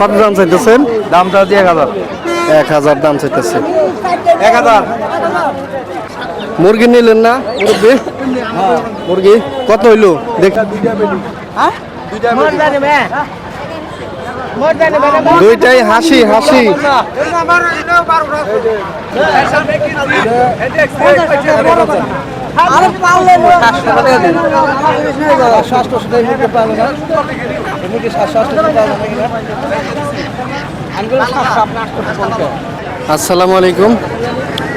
কত দাম চাইতেছেন? দামটা দিয়ে এক হাজার। এক হাজার দাম চাইতেছে। এক হাজার। মুরগি নিলেন না? মুরগি? মুরগি? কত হইল? দেখ। দুইটাই হাসি হাসি। আসসালামু আলাইকুম।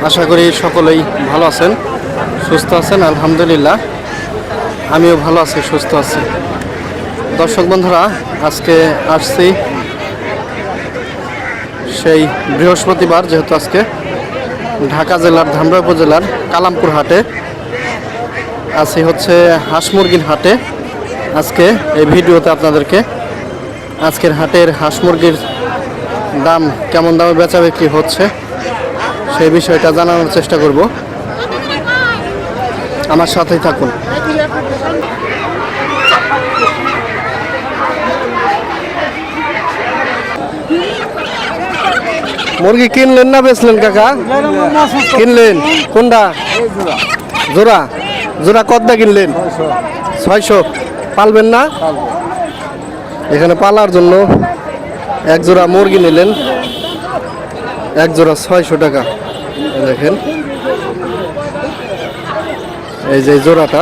আশা করি সকলেই ভালো আছেন, সুস্থ আছেন, আলহামদুলিল্লাহ। আমিও ভালো আছি, সুস্থ আছি। দর্শক বন্ধুরা, আজকে আসছি সেই বৃহস্পতিবার, যেহেতু আজকে ঢাকা জেলার ধামরা উপজেলার কালামপুর হাটে। আছি হচ্ছে হাঁস মুরগির হাটে। আজকে এই ভিডিওতে আপনাদেরকে আজকের হাটের হাঁস মুরগির দাম কেমন দামে বেচা বিক্রি হচ্ছে সেই বিষয়টা জানানোর চেষ্টা করব। আমার সাথেই থাকুন। মুরগি কিনলেন না বেচলেন, কাকা? কিনলেন। কোনটা? জোড়া? জোড়া কতটা কিনলেন? ছয়শো। পালবেন না? এখানে পালার জন্য এক জোড়া মুরগি নিলেন। এক জোড়া ছয়শো টাকা। দেখেন। এই যে জোড়াটা।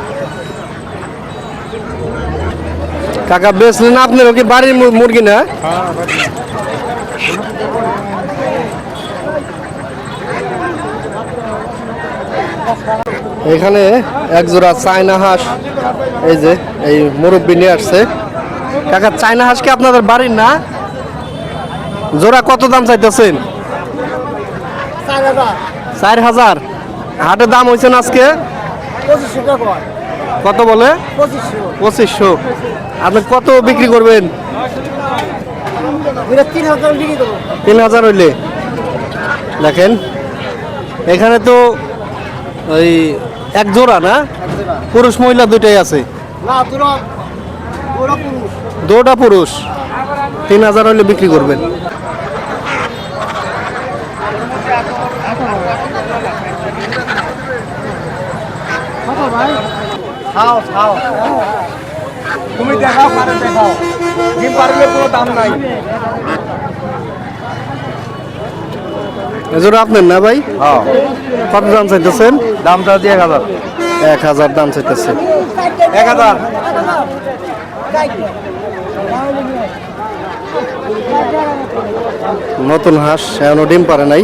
কাকা বেচলেন আপনারও কি বাড়ির মুরগি না? এখানে এক জোড়া চায়না হাঁস এই যে এই মুরব্বি নিয়ে আসছে। কাকা চায়না হাঁস কি আপনাদের বাড়ির না? জোড়া কত দাম চাইতেছেন? চার হাজার। হাটের দাম হয়েছে না আজকে? কত বলে? পঁচিশশো। আপনি কত বিক্রি করবেন? তিন হাজার হইলে। দেখেন এখানে তো ওই এক জোড়া না? পুরুষ মহিলা দুইটাই আছে। দুটা পুরুষ। তিন হাজার হইলে বিক্রি করবেন। খাও খাও। তুমি দেখাও পারে দেখাও। ডিম পারলে কোনো দাম নাই। এজোড়া আপনার না ভাই? হ্যাঁ। কত দাম চাইতেছেন? দামটা দিয়ে এক হাজার। এক হাজার দাম চাইতেছে। এক হাজার। নতুন হাঁস এখনও ডিম পারে নাই।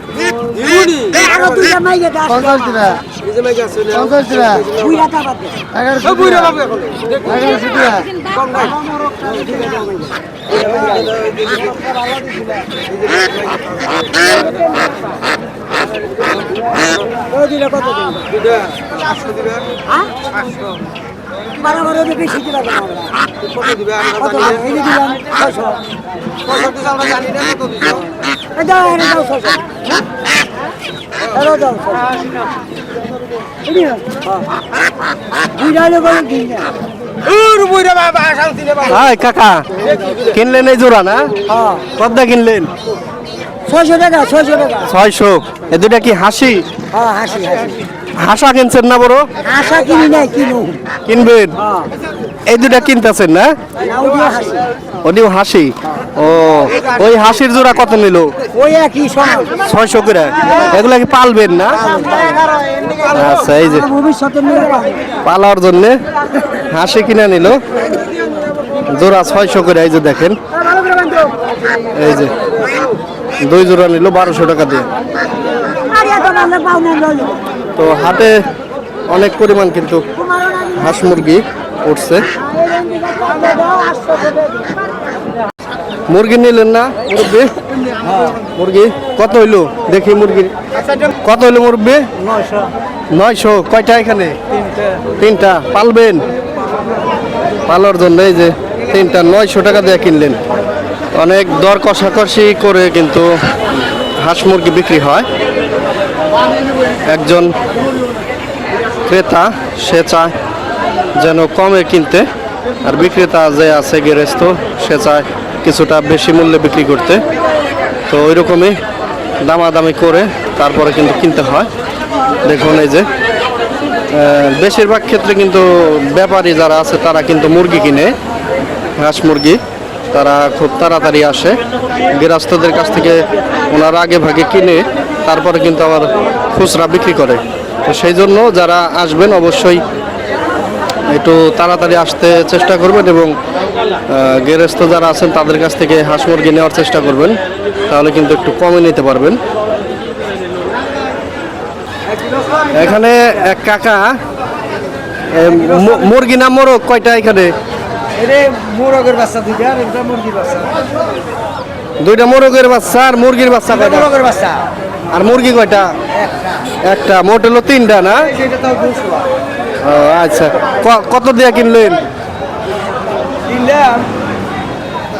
দুইটা দুইটা বেলি দুইটা। দুইটাই হাসি হাসি হাই কাকা। কিনলেন এই জোড়া না? কতটা কিনলেন? ছয়শো টাকা ছয়শো টাকা। ছয়শো। এ দুটা কি হাসি? হ্যাঁ হাসি হাসি। হাসা কিনছেন না বড়? আশা কিনি নাই কিনু। কিনবেন? হ্যাঁ। এই দুটা কিনতেছেন না? ওদিও হাসি। ও ওই হাসির জোড়া কত নিল? ওই একই ছয়শো করে। এগুলা কি পালবেন না? আচ্ছা এই যে। পালার জন্য হাসি কিনে নিল? জোড়া ছয়শো করে এই যে দেখেন। এই যে দুই জোড়া নিল বারোশো টাকা দিয়ে। তো হাটে অনেক পরিমাণ কিন্তু হাঁস মুরগি উঠছে। মুরগি নিলেন না? মুরব্বী মুরগি? কত হইল? দেখি মুরগি। কত হইল মুরব্বী নয়শো। কয়টা এখানে? তিনটা। পালবেন? পালার জন্য এই যে তিনটা। নয়শো টাকা দিয়ে কিনলেন। অনেক দর কষাকষি করে কিন্তু হাঁস মুরগি বিক্রি হয়। একজন ক্রেতা সে চায় যেন কমে কিনতে। আর বিক্রেতা যে আছে গেরেস্ত সে চায় কিছুটা বেশি মূল্যে বিক্রি করতে। তো ওই রকমই দামাদামি করে তারপরে কিন্তু কিনতে হয়। দেখুন এই যে বেশিরভাগ ক্ষেত্রে কিন্তু ব্যাপারী যারা আছে তারা কিন্তু মুরগি কিনে, হাঁস মুরগি। তারা খুব তাড়াতাড়ি আসে। গৃহস্থদের কাছ থেকে ওনারা আগে ভাগে কিনে, তারপরে কিন্তু আবার খুচরা বিক্রি করে। তো সেই জন্য যারা আসবেন অবশ্যই একটু তাড়াতাড়ি আসতে চেষ্টা করবেন এবং আহ, গৃহস্থ যারা আছেন তাদের কাছ থেকে হাঁস মুরগি নেওয়ার চেষ্টা করবেন তাহলে কিন্তু একটু কমে নিতে পারবেন। এখানে এক কাকা মুরগি না মোরগ? কয়টা এখানে? মোরগের বাচ্চা দুইটা আর মুরগির বাচ্চা। দুইটা মোরগের বাচ্চা আর মুরগির বাচ্চা কয়টা? মোরগের বাচ্চা। আর মুরগি কয়টা? একটা। মোট হলো তিনটা না? ও, আচ্ছা। কত দিয়ে কিনলেন? তিনটা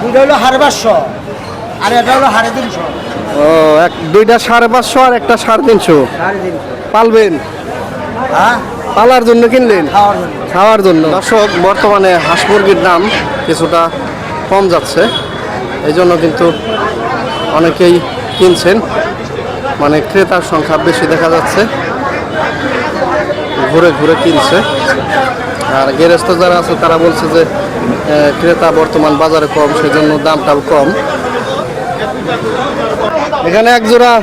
দুইটা হলো হাড় পাঁচশো আর এটা হলো হাড়ে তিনশো। ও এক দুইটা সাড়ে পাঁচশো আর একটা সাড়ে তিনশো। পালবেন? হ্যাঁ? পালার জন্য কিনলেন? খাওয়ার জন্য। খাওয়ার জন্য। দর্শক বর্তমানে হাঁস মুরগির দাম কিছুটা কম যাচ্ছে। এই জন্য কিন্তু অনেকেই কিনছেন। মানে ক্রেতার সংখ্যা বেশি দেখা যাচ্ছে। ঘুরে ঘুরে কিনছে আর গেরেস্ত যারা আছে, তারা বলছে যে ক্রেতা বর্তমান বাজারে কম সেই জন্য দামটাও কম। এখানে একজোড়া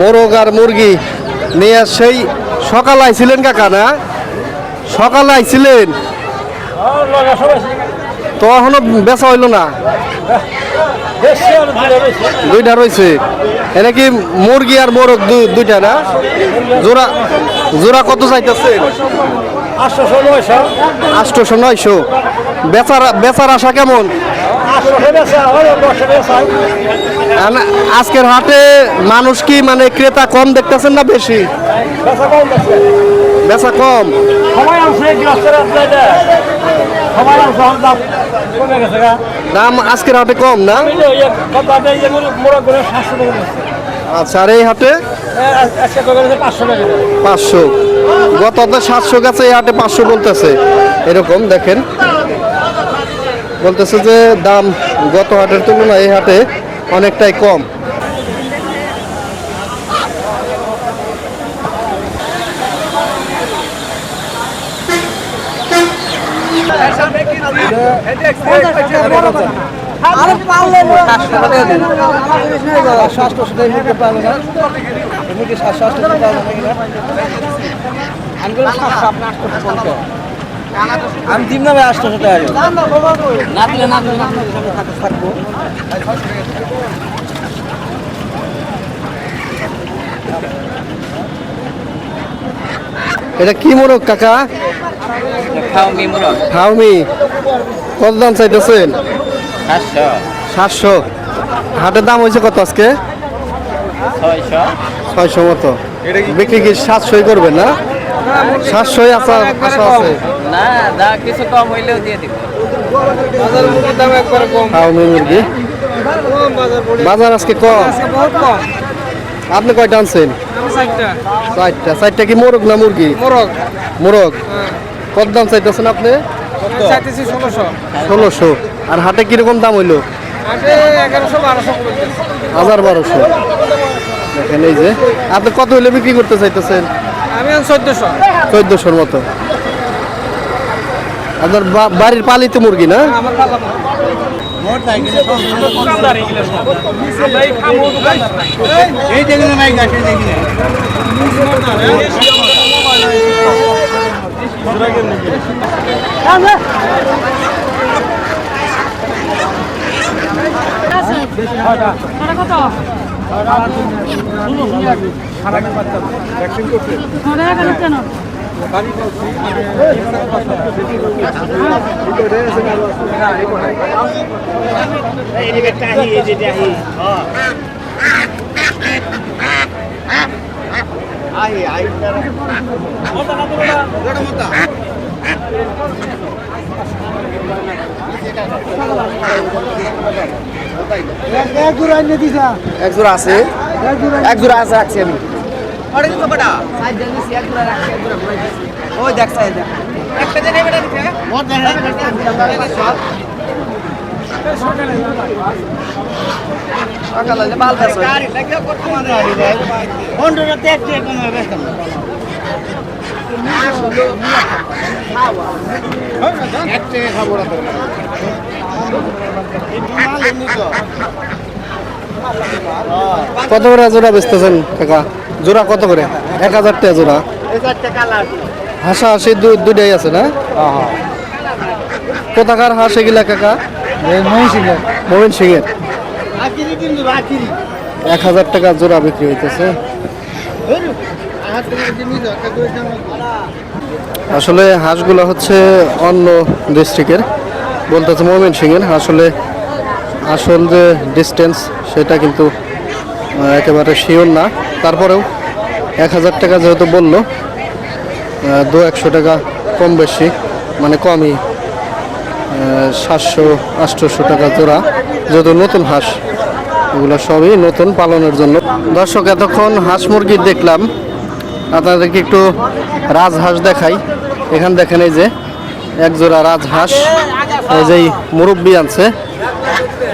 মোরগ আর মুরগি নিয়ে সেই সকাল আইছিলেন কাকা, না? সকাল আইছিলেন। তো এখনও বেচা হইল না? দুইটা রয়েছে এনে কি মুরগি আর মোরগ দুইটা না? জোড়া জোড়া কত চাইতেছে? আটশো নয়শো। বেচার বেচার আশা কেমন? আজকের হাটে মানুষ কি মানে ক্রেতা কম দেখতেছেন না বেশি? বেচা কম। দাম আজকের হাটে কম না? আচ্ছা আর এই হাটে? পাঁচশো গত হাতে সাতশো গেছে এই হাটে পাঁচশো বলতেছে। এরকম দেখেন। বলতেছে যে দাম গত হাটের তুলনায় এই হাটে অনেকটাই কম। আরে পারলে আমি বললাম সাতশো আপনি আটশো টাকা আমি দিব না? ভাই আটশো টাকা না দিলে না দিলে থাকব এটা কি মোরগ কাকা? হাউমি কত দাম চাইতেছেন? সাতশো। সাতশো। হাটের দাম হয়েছে কত আজকে? ছয়শো। ছয়শো মতো। বিক্রি কি সাতশোই করবেন না? সাতশোই আশা আশা আছে। না যা কিছু কম হইলেও দিয়ে দিব। বাজার আজকে কম। আপনি কয়টা আনছেন? চারটা। চারটা। কি মোরগ না মুরগি? মোরগ। মোরগ। কত দাম চাইতেছেন আপনি? ষোলোশো। আর হাটে কীরকম দাম হইল। হাজার বারোশো। দেখেন এই যে আপনি কত হলে বিক্রি করতে চাইতেছেন? আমি চোদ্দশো। চোদ্দশোর মতো। আপনার বাড়ির পালিত মুরগি না? এই যেগুলো নাই গাছে দেখি কেন এক জোড়া এক জোড়া আছে। এক জোড়া আছে রাখছি আমি। ওই দেখ সাইড দেখ। একটা যে নেবে না দিতে? সকালে যে বাল দেশ গাড়ি লাগিয়ে করতে মানে হন্ডুরা দেখতে কোন ব্যস্ত না কত করে জোড়া বেচতেছেন কাকা? জোড়া কত করে? এক হাজার টাকা জোড়া। হাসা হাসি দুইটাই আছে না? কোথাকার হাঁস এগুলা কাকা? মোমিন সিং এর এক হাজার টাকা জোড়া বিক্রি হইতেছে। আসলে হাঁসগুলো হচ্ছে অন্য ডিস্ট্রিক্টের বলতেছে মোমিন সিং এর আসলে আসল যে ডিস্টেন্স সেটা কিন্তু একেবারে শিওর না। তারপরেও এক হাজার টাকা যেহেতু বলল দু একশো টাকা কম বেশি মানে কমই সাতশো, আটশোশো টাকা জোড়া, যেহেতু নতুন হাঁস, এগুলো সবই নতুন পালনের জন্য। দর্শক, এতক্ষণ হাঁস মুরগি দেখলাম, আপনাদেরকে একটু রাজহাঁস দেখাই। এখান দেখেন এই যে, এক জোড়া রাজহাঁস এই যে মুরব্বি আনছে।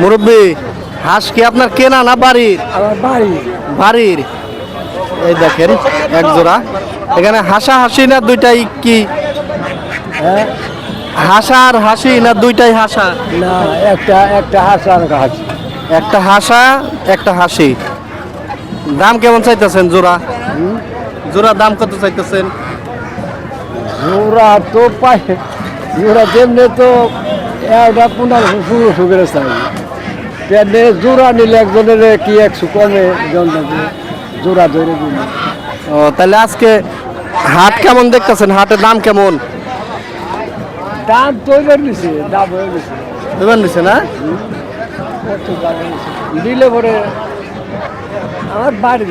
মুরব্বি হাঁস কি আপনার কেনা না বাড়ির? বাড়ি। বাড়ির। এই দেখেন এক জোড়া। এখানে হাসা হাসি না দুইটাই কি? হ্যাঁ? হাসা আর হাসি না দুইটাই হাসা? না একটা একটা হাঁস আর একটা হাঁস। একটা হাসা একটা হাসি। দাম কেমন চাইতেছেন জোড়া? জোড়া দাম কত চাইতেছেন? জোড়া তো পাই জোড়া তেমনি তো একটা পনেরোশো ষোলোশো করে চাই। জোড়া নিলে একজনের কি একশো কমে জোড়া ধরে ও তাহলে আজকে হাট কেমন দেখতেছেন? হাটের দাম কেমন? দাম তো এবার নিছে দাম হয়ে গেছে বুঝবেন নিছে না? দিলে পরে আমার বাড়ি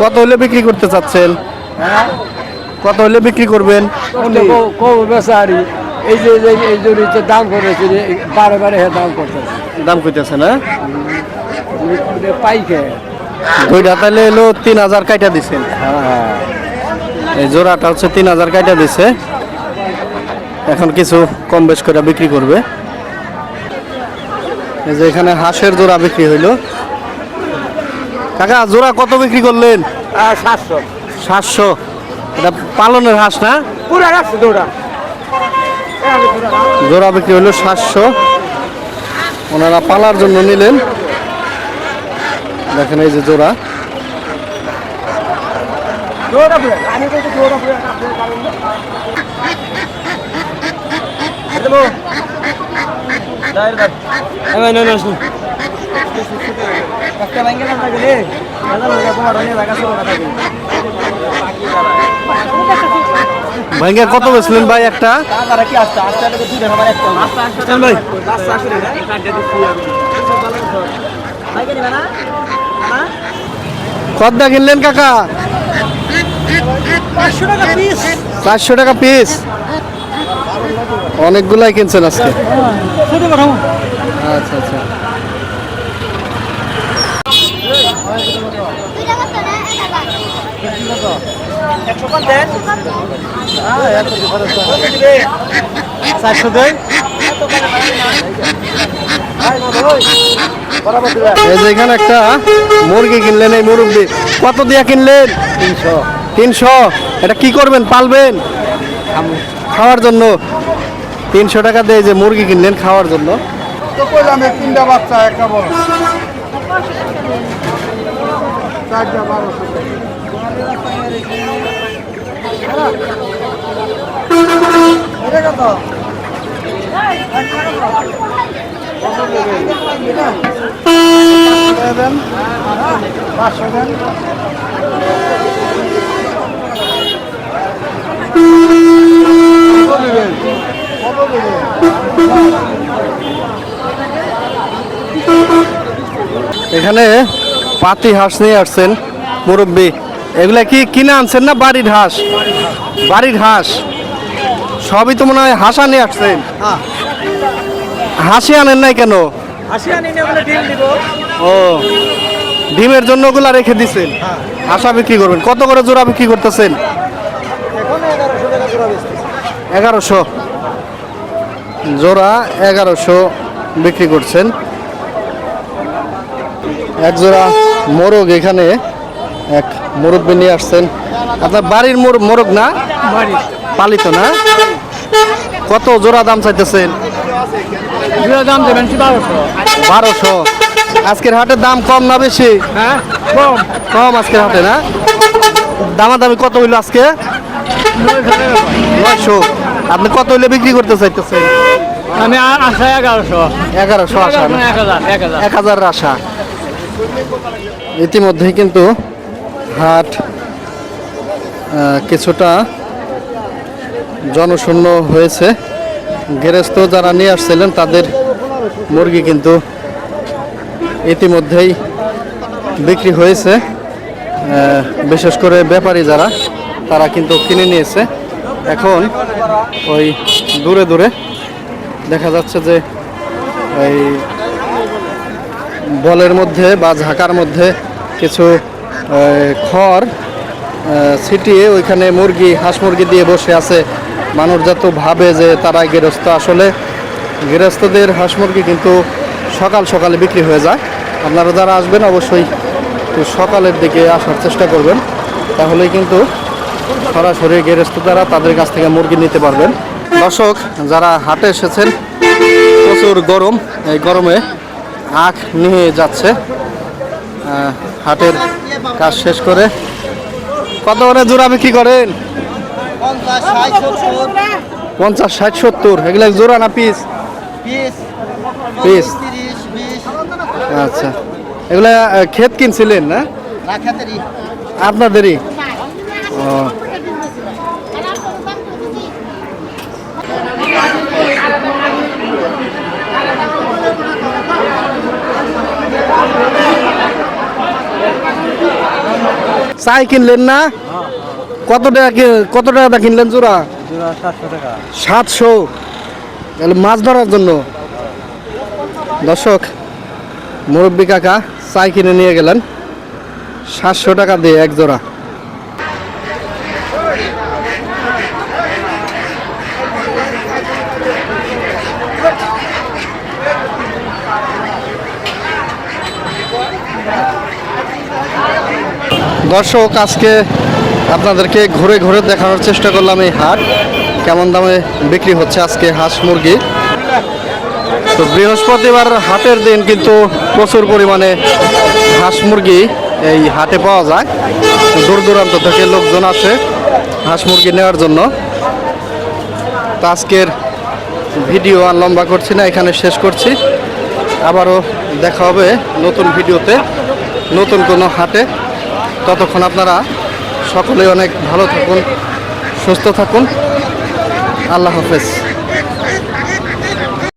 কত হলে বিক্রি করতে চাচ্ছেন? হ্যাঁ? কত হলে বিক্রি করবেন? কম বেচারি। এই যে এই যে- এই জন্য তো দাম করেছে যে বারে বারে হে দাম করতেছে। দাম কইতেছে না? পাইকে। দুইটা তাহলে এলো তিন হাজার কাইটা দিছেন হ্যাঁ। হ্যাঁ এই জোড়াটা হচ্ছে তিন হাজার কাইটা দিছে। এখন কিছু কম বেশ করে বিক্রি করবে। এই যে এখানে হাঁসের জোড়া বিক্রি হইল। কাকা জোড়া কত বিক্রি করলেন? সাতশো। সাতশো। এটা পালনের হাঁস না? পুরা রাখছে দৌড়া জোড়া বিক্রি হলো সাতশো। ওনারা পালার জন্য নিলেন। দেখেন এই যে জোড়া। ভাইঙ্গা কত বেচলেন ভাই একটা? কদ্দা কিনলেন কাকা? পাঁচশো টাকা পিস। চারশো টাকা পিস অনেকগুলাই কিনছেন আজকে। আচ্ছা আচ্ছা। একশো পঞ্চাশ চারশো এই যে এখানে একটা মুরগি কিনলেন এই মুরব্বি। কত দিয়া কিনলেন? তিনশো। তিনশো? এটা কি করবেন পালবেন? খাওয়ার জন্য। তিনশো টাকা দিয়ে যে মুরগি কিনলেন খাওয়ার জন্য। তিনটা বাচ্চা একটা বড় চারটা বারোশো পাঁচশো দেন। এখানে পাতি হাঁস নিয়ে আসছেন মুরব্বী। এগুলা কি কিনে আনছেন না বাড়ির হাঁস? বাড়ির হাঁস। সবই তো মনে হয় হাসা নিয়ে আসছেন হাসি আনেন নাই কেন? ও ডিমের জন্য ওগুলা রেখে দিছেন। হাসা বিক্রি করবেন। কত করে জোড়া বিক্রি করতেছেন? এগারোশো জোড়া এগারোশো। বিক্রি করছেন। এক জোড়া মোরগ এখানে। এক মুরব্বি নিয়ে আসছেন। আপনার বাড়ির মোর- মোরগ না? পালিত না? কত জোড়া দাম চাইতেছেন? জোড়া দাম দেবেন বারোশো? বারোশো। আজকের হাটের দাম কম না বেশি? হ্যাঁ কম। কম আজকের হাটে না? দামাদামি কত হইল আজকে? নয়শো। আপনি কত হইলে বিক্রি করতে চাইতেছেন? আমি আসা এগারোশো। এগারোশো আশা? এক হাজার আশা। ইতিমধ্যেই কিন্তু হাট কিছুটা জনশূন্য হয়েছে। গেরস্ত যারা নিয়ে আসছিলেন, তাদের মুরগি কিন্তু ইতিমধ্যেই বিক্রি হয়েছে। বিশেষ করে ব্যাপারী যারা, তারা কিন্তু কিনে নিয়েছে। এখন ওই দূরে দূরে দেখা যাচ্ছে যে এই বলের মধ্যে বা ঝাঁকার মধ্যে কিছু খড় ছিটিয়ে ওইখানে মুরগি, হাঁস মুরগি দিয়ে বসে আছে মানুষ যত ভাবে যে তারা গৃহস্থ আসলে গৃহস্থদের হাঁস মুরগি কিন্তু সকাল সকালে বিক্রি হয়ে যায়। আপনারা যারা আসবেন অবশ্যই সকালের দিকে আসার চেষ্টা করবেন। তাহলে কিন্তু সরাসরি গৃহস্থ দ্বারা তাদের কাছ থেকে মুরগি নিতে পারবেন। দর্শক, যারা হাটে এসেছেন, প্রচুর গরম। এই গরমে আখ নিয়ে যাচ্ছে। হাটের কাজ শেষ করে কত করে জোড়া বিক্রি করেন? পঞ্চাশ ষাট সত্তর। এগুলো জোড়া না পিস পিস আচ্ছা। এগুলা ক্ষেত কিনছিলেন না? আপনাদেরই? ও। চাই কিনলেন না? কত টাকা কত টাকা কিনলেন জোড়া? সাতশো? তাহলে মাছ ধরার জন্য। দর্শক মুরব্বী কাকা চাই কিনে নিয়ে গেলেন। সাতশো টাকা দিয়ে এক জোড়া। দর্শক আজকে আপনাদেরকে ঘুরে ঘুরে দেখানোর চেষ্টা করলাম এই হাট। কেমন দামে বিক্রি হচ্ছে আজকে হাঁস মুরগি? তো বৃহস্পতিবার হাটের দিন কিন্তু প্রচুর পরিমাণে হাঁস মুরগি এই হাটে পাওয়া যায়। দূর দূরান্ত থেকে লোকজন আসে হাঁস মুরগি নেওয়ার জন্য। তো আজকের ভিডিও আর লম্বা করছি না, এখানে শেষ করছি। আবারও দেখা হবে নতুন ভিডিওতে, নতুন কোনো হাটে। ততক্ষণ আপনারা সকলে অনেক ভালো থাকুন সুস্থ থাকুন। আল্লাহ হাফেজ।